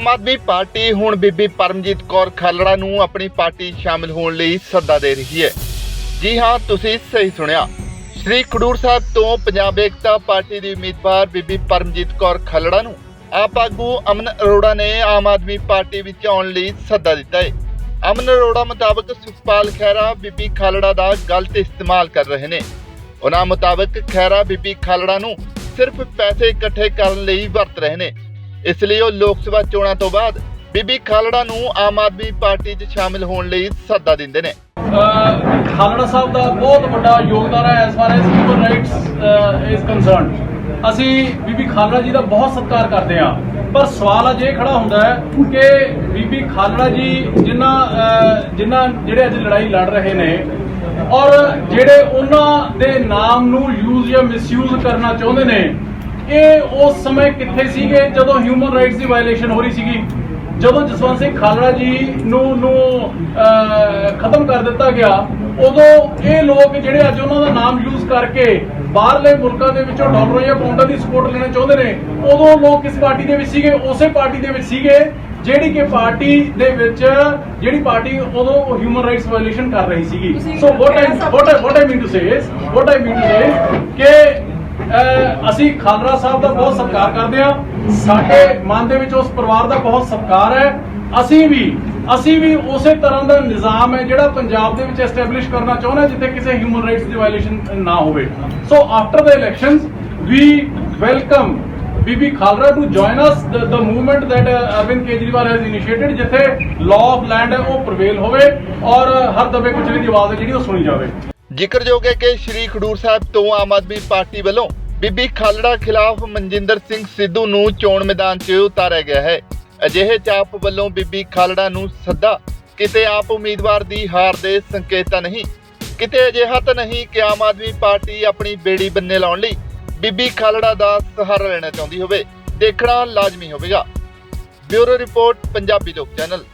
Aam Aadmi party ਹੁਣ ਬੀਬੀ ਪਰਮਜੀਤ ਕੌਰ ਖਾਲੜਾ ਨੂੰ ਆਪਣੀ ਪਾਰਟੀ ਸ਼ਾਮਿਲ ਹੋਣ ਲਈ ਸੱਦਾ ਦੇ ਰਹੀ ਹੈ। ਜੀ ਹਾਂ, ਤੁਸੀਂ ਸਹੀ ਸੁਣਿਆ। ਸ਼੍ਰੀ ਖਡੂਰ ਸਾਹਿਬ ਤੋਂ ਪੰਜਾਬ ਏਕਤਾ ਪਾਰਟੀ ਦੀ ਉਮੀਦਵਾਰ ਬੀਬੀ ਪਰਮਜੀਤ ਕੌਰ ਖਾਲੜਾ ਨੂੰ ਆਪ ਆਗੂ ਅਮਨ ਅਰੋੜਾ ਨੇ ਆਮ ਆਦਮੀ ਪਾਰਟੀ ਵਿੱਚ ਆਉਣ ਲਈ ਸੱਦਾ ਦਿੱਤਾ ਹੈ। ਅਮਨ ਅਰੋੜਾ ਮੁਤਾਬਕ ਸੁਖਪਾਲ ਖਹਿਰਾ ਬੀਬੀ ਖਾਲੜਾ ਦਾ ਗਲਤ ਇਸਤੇਮਾਲ ਕਰ ਰਹੇ ਨੇ। ਉਹਨਾਂ ਮੁਤਾਬਕ ਖਹਿਰਾ ਬੀਬੀ ਖਾਲੜਾ ਨੂੰ ਸਿਰਫ ਪੈਸੇ ਇਕੱਠੇ ਕਰਨ ਲਈ ਵਰਤ ਰਹੇ ਨੇ। ਇਸ ਲਈ ਉਹ ਲੋਕ ਸਭਾ ਚੋਣਾਂ ਤੋਂ ਬਾਅਦ ਬੀਬੀ ਖਾਲੜਾ ਨੂੰ ਆਮ ਆਦਮੀ ਪਾਰਟੀ 'ਚ ਸ਼ਾਮਿਲ ਹੋਣ ਲਈ ਸੱਦਾ ਦਿੰਦੇ ਨੇ। ਖਾਲੜਾ ਸਾਹਿਬ ਦਾ ਬਹੁਤ ਵੱਡਾ ਯੋਗਦਾਨ ਹੈ as far as human rights is concerned ਅਸੀਂ ਬੀਬੀ ਖਾਲੜਾ ਜੀ ਦਾ ਬਹੁਤ ਸਤਿਕਾਰ ਕਰਦੇ ਹਾਂ। ਪਰ ਸਵਾਲ ਅਜੇ ਖੜਾ ਹੁੰਦਾ ਹੈ ਕਿ ਬੀਬੀ ਖਾਲੜਾ ਜੀ ਜਿਨ੍ਹਾਂ ਜਿਨ੍ਹਾਂ ਜਿਹੜੇ ਅੱਜ ਲੜਾਈ ਲੜ ਰਹੇ ਨੇ ਔਰ ਜਿਹੜੇ ਉਹਨਾਂ ਦੇ ਨਾਮ ਨੂੰ ਯੂਜ਼ ਜਾਂ ਮਿਸਯੂਜ਼ ਕਰਨਾ ਚਾਹੁੰਦੇ ਨੇ ਇਹ ਉਸ ਸਮੇਂ ਕਿੱਥੇ ਸੀਗੇ? ਜਦੋਂ ਹਿਊਮਨ ਰਾਈਟਸ ਦੀ ਵਾਇਲੇਸ਼ਨ ਹੋ ਰਹੀ ਸੀਗੀ। ਜਦੋਂ ਜਸਵੰਤ ਸਿੰਘ ਖਾਲੜਾ ਜੀ ਨੂੰ ਨੂੰ ਖਤਮ ਕਰ ਦਿੱਤਾ ਗਿਆ ਉਦੋਂ ਇਹ ਲੋਕ ਜਿਹੜੇ ਅੱਜ ਉਹਨਾਂ ਦਾ ਨਾਮ ਯੂਜ਼ ਕਰਕੇ ਬਾਹਰਲੇ ਮੁਲਕਾਂ ਦੇ ਵਿੱਚੋਂ ਡਾਲਰਾਂ ਜਾਂ ਪਾਉਂਡਾਂ ਦੀ ਸਪੋਰਟ ਲੈਣਾ ਚਾਹੁੰਦੇ ਨੇ ਉਦੋਂ ਲੋਕ ਕਿਸ ਪਾਰਟੀ ਦੇ ਵਿੱਚ ਸੀਗੇ। ਉਸੇ ਪਾਰਟੀ ਦੇ ਵਿੱਚ ਸੀਗੇ ਜਿਹੜੀ ਕਿ ਪਾਰਟੀ ਦੇ ਵਿੱਚ ਜਿਹੜੀ ਪਾਰਟੀ ਉਦੋਂ ਹਿਊਮਨ ਰਾਈਟਸ ਵਾਇਲੇਸ਼ਨ ਕਰ ਰਹੀ ਸੀਗੀ। So what I what I mean to say is what I mean to ਸੇ ਕਿ ਅਸੀਂ ਖਾਲੜਾ ਸਾਹਿਬ ਦਾ ਬਹੁਤ ਸਤਿਕਾਰ ਕਰਦੇ ਹਾਂ। ਸਾਡੇ ਮਨ ਦੇ ਵਿੱਚ ਉਸ ਪਰਿਵਾਰ ਦਾ ਬਹੁਤ ਸਤਿਕਾਰ ਹੈ। ਅਸੀਂ ਵੀ ਅਸੀਂ ਵੀ ਉਸੇ ਤਰ੍ਹਾਂ ਦਾ ਨਿਜ਼ਾਮ ਹੈ ਜਿਹੜਾ ਪੰਜਾਬ ਦੇ ਵਿੱਚ ਐਸਟੈਬਲਿਸ਼ ਕਰਨਾ ਚਾਹੁੰਦੇ ਜਿੱਥੇ ਕਿਸੇ ਹਿਊਮਨ ਰਾਈਟਸ ਦੀ ਵਾਇਲੇਸ਼ਨ ਨਾ ਹੋਵੇ। So after the elections we welcome Bibi Khalra to join us the movement that Arvind Kejriwal has initiated ਜਿੱਥੇ ਲਾਅ ਆਫ ਲੈਂਡ ਹੈ, ਉਹ ਪ੍ਰਵੇਲ ਹੋਵੇ ਔਰ ਹਰ ਦਬੇ ਕੁਚਲੇ ਦੀ ਆਵਾਜ਼ ਜਿਹੜੀ ਉਹ ਸੁਣੀ ਜਾਵੇ। ਜ਼ਿਕਰਯੋਗ ਹੈ ਕਿ ਸ਼੍ਰੀ ਖਡੂਰ ਸਾਹਿਬ ਤੋਂ ਆਮ ਆਦਮੀ ਪਾਰਟੀ ਵੱਲੋਂ ਬੀਬੀ ਖਾਲੜਾ ਖਿਲਾਫ ਮਨਜਿੰਦਰ ਸਿੰਘ ਸਿੱਧੂ ਨੂੰ ਚੋਣ ਮੈਦਾਨ 'ਚ ਉਤਾਰਿਆ ਗਿਆ ਹੈ। ਅਜਿਹੇ ਚਾਪ ਵੱਲੋਂ ਬੀਬੀ ਖਾਲੜਾ ਨੂੰ ਸੱਦਾ ਕਿਤੇ ਆਪ ਉਮੀਦਵਾਰ ਦੀ ਹਾਰ ਦੇ ਸੰਕੇਤ ਤਾਂ ਨਹੀਂ, ਕਿਤੇ ਅਜਿਹਾ ਤਾਂ ਨਹੀਂ ਕਿ ਆਮ ਆਦਮੀ ਪਾਰਟੀ ਆਪਣੀ ਬੇੜੀ ਬੰਨੇ ਲਾਉਣ ਲਈ ਬੀਬੀ ਖਾਲੜਾ ਦਾ ਸਹਾਰਾ ਲੈਣਾ ਚਾਹੁੰਦੀ ਹੋਵੇ, ਦੇਖਣਾ ਲਾਜ਼ਮੀ ਹੋਵੇਗਾ। ਬਿਊਰੋ ਰਿਪੋਰਟ, ਪੰਜਾਬੀ ਲੋਕ ਚੈਨਲ।